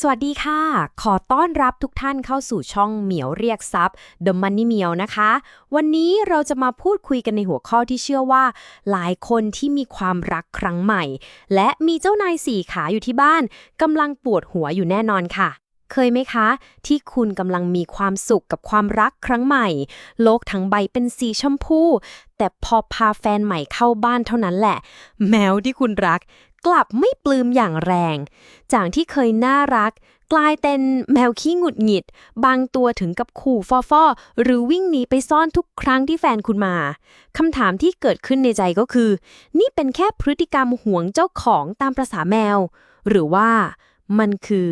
สวัสดีค่ะ ขอต้อนรับทุกท่านเข้าสู่ช่องเหมียวเรียกทรัพย์ The Money เหมียวนะคะ วันนี้เราจะมาพูดคุยกันในหัวข้อที่เชื่อว่า หลายคนที่มีความรักครั้งใหม่ และมีเจ้านายสี่ขาอยู่ที่บ้านกำลังปวดหัวอยู่แน่นอนค่ะ เคยไหมคะ ที่คุณกำลังมีความสุขกับความรักครั้งใหม่ โลกทั้งใบเป็นสีชมพู แต่พอพาแฟนใหม่เข้าบ้านเท่านั้นแหละ แมวที่คุณรัก กลับไม่ปลื้มอย่างแรง จากที่เคยน่ารัก กลายเป็นแมวขี้หงุดหงิด บางตัวถึงกับขู่ฟอฟอหรือวิ่งหนีไปซ่อนทุกครั้งที่แฟนคุณมาคำถามที่เกิดขึ้นในใจก็คือ นี่เป็นแค่พฤติกรรมห่วงเจ้าของตามประษาแมว หรือว่ามันคือ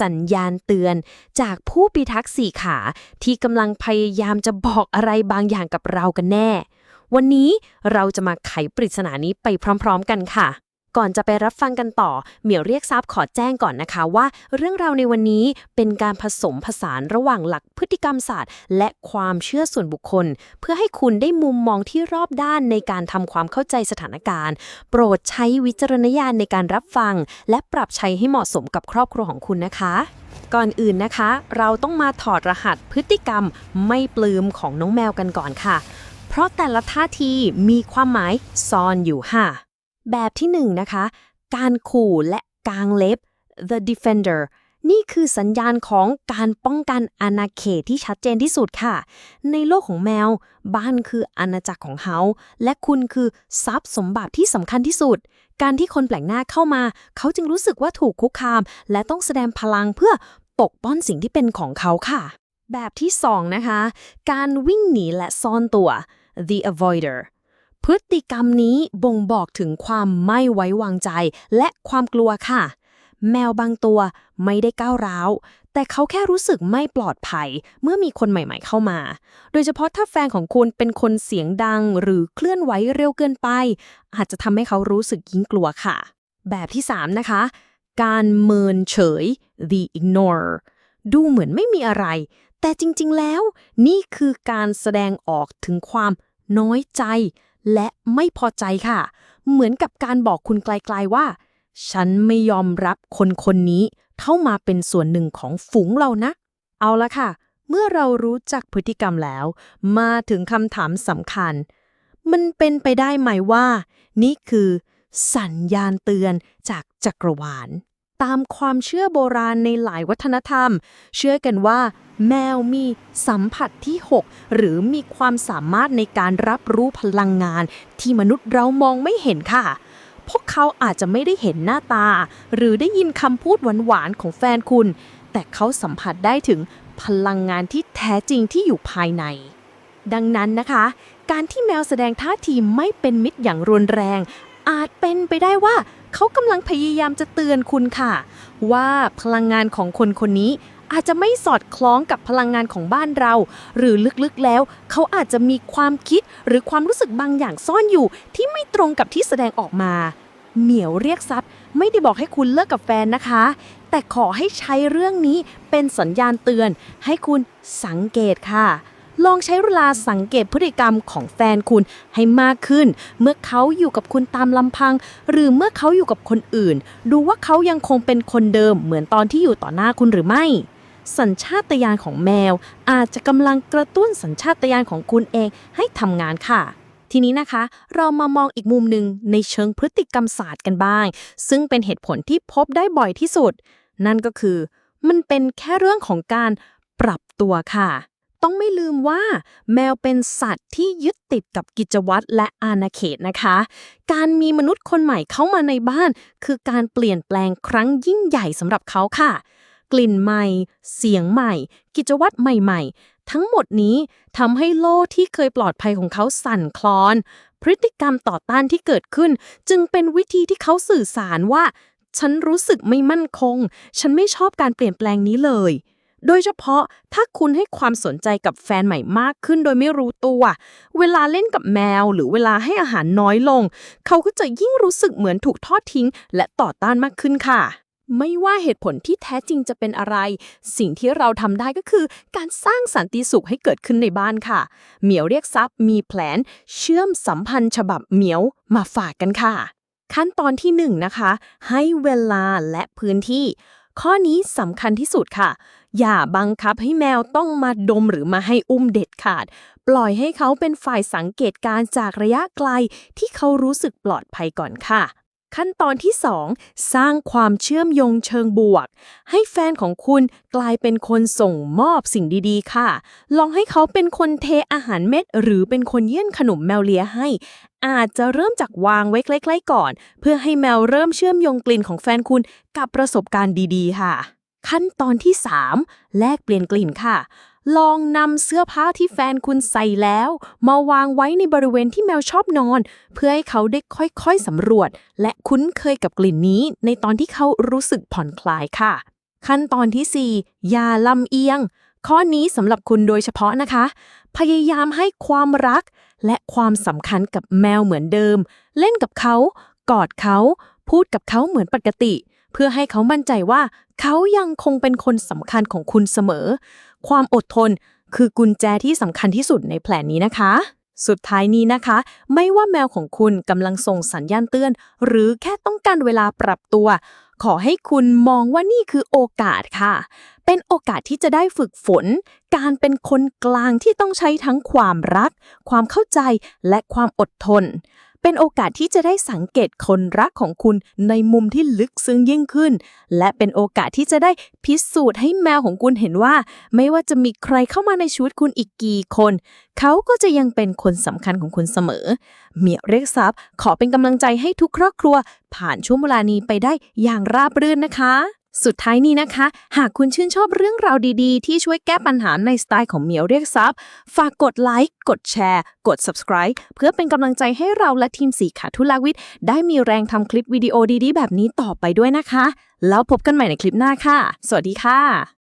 สัญญาณเตือนจากผู้พิทักษ์สี่ขาที่กำลังพยายามจะบอกอะไรบางอย่างกับเรากันแน่ วันนี้เราจะมาไขปริศนานี้ไปพร้อม ๆ กันค่ะ ก่อนจะไปรับฟังกันต่อ เหมียวเรียกทราบขอแจ้งก่อนนะคะว่า เรื่องราวในวันนี้เป็นการผสมผสานระหว่างหลักพฤติกรรมศาสตร์ และความเชื่อส่วนบุคคล เพื่อให้คุณได้มุมมองที่รอบด้านในการทำความเข้าใจสถานการณ์ โปรดใช้วิจารณญาณในการรับฟัง และปรับใช้ให้เหมาะสมกับครอบครัวของคุณนะคะก่อนอื่นนะคะ เราต้องมาถอดรหัสพฤติกรรมไม่ปลื้มของน้องแมวกันก่อนค่ะ เพราะแต่ละท่าทีมีความหมายซ่อนอยู่ค่ะ แบบที่หนึ่งนะคะ การขู่และกางเล็บ the defender นี่คือสัญญาณของการป้องกันอาณาเขตที่ชัดเจนที่สุดค่ะ ในโลกของแมว บ้านคืออาณาจักรของเขา และคุณคือทรัพย์สมบัติที่สำคัญที่สุด การที่คนแปลกหน้าเข้ามา เขาจึงรู้สึกว่าถูกคุกคาม และต้องแสดงพลังเพื่อปกป้องสิ่งที่เป็นของเขาค่ะ แบบที่สองนะคะ การวิ่งหนีและซ่อนตัว the avoider พฤติกรรมนี้บ่งบอกถึงความไม่ไว้วางใจ และความกลัวค่ะ แมวบางตัวไม่ได้ก้าวร้าว แต่เขาแค่รู้สึกไม่ปลอดภัย เมื่อมีคนใหม่ๆเข้ามา โดยเฉพาะถ้าแฟนของคุณเป็นคนเสียงดัง หรือเคลื่อนไหวเร็วเกินไป อาจจะทำให้เขารู้สึกยิ่งกลัวค่ะ แบบที่ 3 นะคะ การเมินเฉย the ignore ดูเหมือนไม่มีอะไร แต่จริงๆแล้ว นี่คือการแสดงออกถึงความน้อยใจ และไม่พอใจค่ะ เหมือนกับการบอกคุณไกลๆว่า ฉันไม่ยอมรับคนคนนี้เข้ามาเป็นส่วนหนึ่งของฝูงเรานะ เอาละค่ะ เมื่อเรารู้จักพฤติกรรมแล้ว มาถึงคำถามสำคัญ มันเป็นไปได้ไหมว่า นี่คือสัญญาณเตือนจากจักรวาล ตามความเชื่อโบราณในหลายวัฒนธรรม เชื่อกันว่า แมวมีสัมผัสที่ 6 หรือมีความสามารถในการรับรู้พลังงาน ที่มนุษย์เรามองไม่เห็นค่ะ พวกเขาอาจจะไม่ได้เห็นหน้าตา หรือได้ยินคำพูดหวานๆของแฟนคุณ แต่เขาสัมผัสได้ถึงพลังงานที่แท้จริงที่อยู่ภายใน ดังนั้นนะคะ การที่แมวแสดงท่าทีไม่เป็นมิตรอย่างรุนแรง อาจเป็นไปได้ว่า เขากำลังพยายามจะเตือนคุณค่ะ ว่าพลังงานของคนคนนี้อาจจะไม่สอดคล้องกับพลังงานของบ้านเรา หรือลึกๆแล้ว เขาอาจจะมีความคิดหรือความรู้สึกบางอย่างซ่อนอยู่ ที่ไม่ตรงกับที่แสดงออกมา เหมียวเรียกทรัพย์ไม่ได้บอกให้คุณเลิกกับแฟนนะคะ แต่ขอให้ใช้เรื่องนี้เป็นสัญญาณเตือน ให้คุณสังเกตค่ะ ลองใช้เวลาสังเกตพฤติกรรมของแฟนคุณให้มากขึ้น เมื่อเขาอยู่กับคุณตามลำพัง หรือเมื่อเขาอยู่กับคนอื่น ดูว่าเขายังคงเป็นคนเดิมเหมือนตอนที่อยู่ต่อหน้าคุณหรือไม่ สัญชาตญาณของแมว อาจจะกำลังกระตุ้นสัญชาตญาณของคุณเองให้ทำงานค่ะทีนี้นะคะ เรามามองอีกมุมหนึ่งในเชิงพฤติกรรมศาสตร์กันบ้าง ซึ่งเป็นเหตุผลที่พบได้บ่อยที่สุด นั่นก็คือ มันเป็นแค่เรื่องของการปรับตัวค่ะ ต้องไม่ลืมว่าแมวเป็นสัตว์ที่ยึดติดกับกิจวัตรและอาณาเขตนะคะ การมีมนุษย์คนใหม่เข้ามาในบ้าน คือการเปลี่ยนแปลงครั้งยิ่งใหญ่สำหรับเขาค่ะ กลิ่นใหม่ เสียงใหม่ กิจวัตรใหม่ๆ ทั้งหมดนี้ทำให้โลที่เคยปลอดภัยของเขาสั่นคลอน พฤติกรรมต่อต้านที่เกิดขึ้น จึงเป็นวิธีที่เขาสื่อสารว่า ฉันรู้สึกไม่มั่นคง ฉันไม่ชอบการเปลี่ยนแปลงนี้เลย โดยเฉพาะถ้าคุณให้ความสนใจกับแฟนใหม่มากขึ้นโดยไม่รู้ตัว เวลาเล่นกับแมวหรือเวลาให้อาหารน้อยลง เขาก็จะยิ่งรู้สึกเหมือนถูกทอดทิ้ง และต่อต้านมากขึ้นค่ะ ไม่ว่าเหตุผลที่แท้จริงจะเป็นอะไร สิ่งที่เราทำได้ก็คือ การสร้างสันติสุขให้เกิดขึ้นในบ้านค่ะ เหมียวเรียกทรัพย์มีแผน เชื่อมสัมพันธ์ฉบับเหมียวมาฝากกันค่ะ ขั้นตอนที่หนึ่งนะคะ ให้เวลาและพื้นที่ ข้อนี้สำคัญที่สุดค่ะ อย่าบังคับให้แมวต้องมาดมหรือมาให้อุ้มเด็ดขาด ปล่อยให้เขาเป็นฝ่ายสังเกตการจากระยะไกลที่เขารู้สึกปลอดภัยก่อนค่ะ ขั้นตอนที่ 2 สร้างความเชื่อมโยงเชิงบวก ให้แฟนของคุณกลายเป็นคนส่งมอบสิ่งดีๆ ค่ะ ลองให้เขาเป็นคนเทอาหารเม็ด หรือเป็นคนยื่นขนมแมวเลียให้ อาจจะเริ่มจากวางไว้ใกล้ๆก่อน เพื่อให้แมวเริ่มเชื่อมโยงกลิ่นของแฟนคุณกับประสบการณ์ดีๆ ค่ะ ขั้นตอนที่ 3 แลกเปลี่ยนกลิ่นค่ะ ลองนำเสื้อผ้าที่แฟนคุณใส่แล้ว มาวางไว้ในบริเวณที่แมวชอบนอน เพื่อให้เขาได้ค่อยๆสำรวจ และคุ้นเคยกับกลิ่นนี้ ในตอนที่เขารู้สึกผ่อนคลายค่ะ ขั้นตอนที่ 4 อย่าลำเอียง ข้อนี้สำหรับคุณโดยเฉพาะนะคะ พยายามให้ความรัก และความสำคัญกับแมวเหมือนเดิม เล่นกับเขา กอดเขา พูดกับเขาเหมือนปกติ เพื่อให้เขามั่นใจว่า เขายังคงเป็นคนสำคัญของคุณเสมอ ความอดทนคือกุญแจที่สำคัญที่สุดในแผนนี้นะคะ สุดท้ายนี้นะคะ ไม่ว่าแมวของคุณกำลังส่งสัญญาณเตือน หรือแค่ต้องการเวลาปรับตัว ขอให้คุณมองว่านี่คือโอกาสค่ะ เป็นโอกาสที่จะได้ฝึกฝน การเป็นคนกลางที่ต้องใช้ทั้งความรัก ความเข้าใจและความอดทน เป็นโอกาสที่จะได้สังเกตคนรักของคุณในมุมที่ลึกซึ้งยิ่งขึ้น และเป็นโอกาสที่จะได้พิสูจน์ให้แมวของคุณเห็นว่า ไม่ว่าจะมีใครเข้ามาในชีวิตคุณอีกกี่คน เขาก็จะยังเป็นคนสำคัญของคุณเสมอ เมียเรียกทรัพย์ขอเป็นกำลังใจให้ทุกครอบครัว ผ่านช่วงเวลานี้ไปได้อย่างราบรื่นนะคะ สุดท้ายนี้นะคะ หากคุณชื่นชอบเรื่องราวดีๆ ที่ช่วยแก้ปัญหาในสไตล์ของเหมียวเรียกทรัพย์ฝากกดไลค์ กดแชร์ กด subscribe เพื่อเป็นกำลังใจให้เราและทีมสีขาทุลาวิทย์ ได้มีแรงทำคลิปวิดีโอดีๆ แบบนี้ต่อไปด้วยนะคะ แล้วพบกันใหม่ในคลิปหน้าค่ะ สวัสดีค่ะ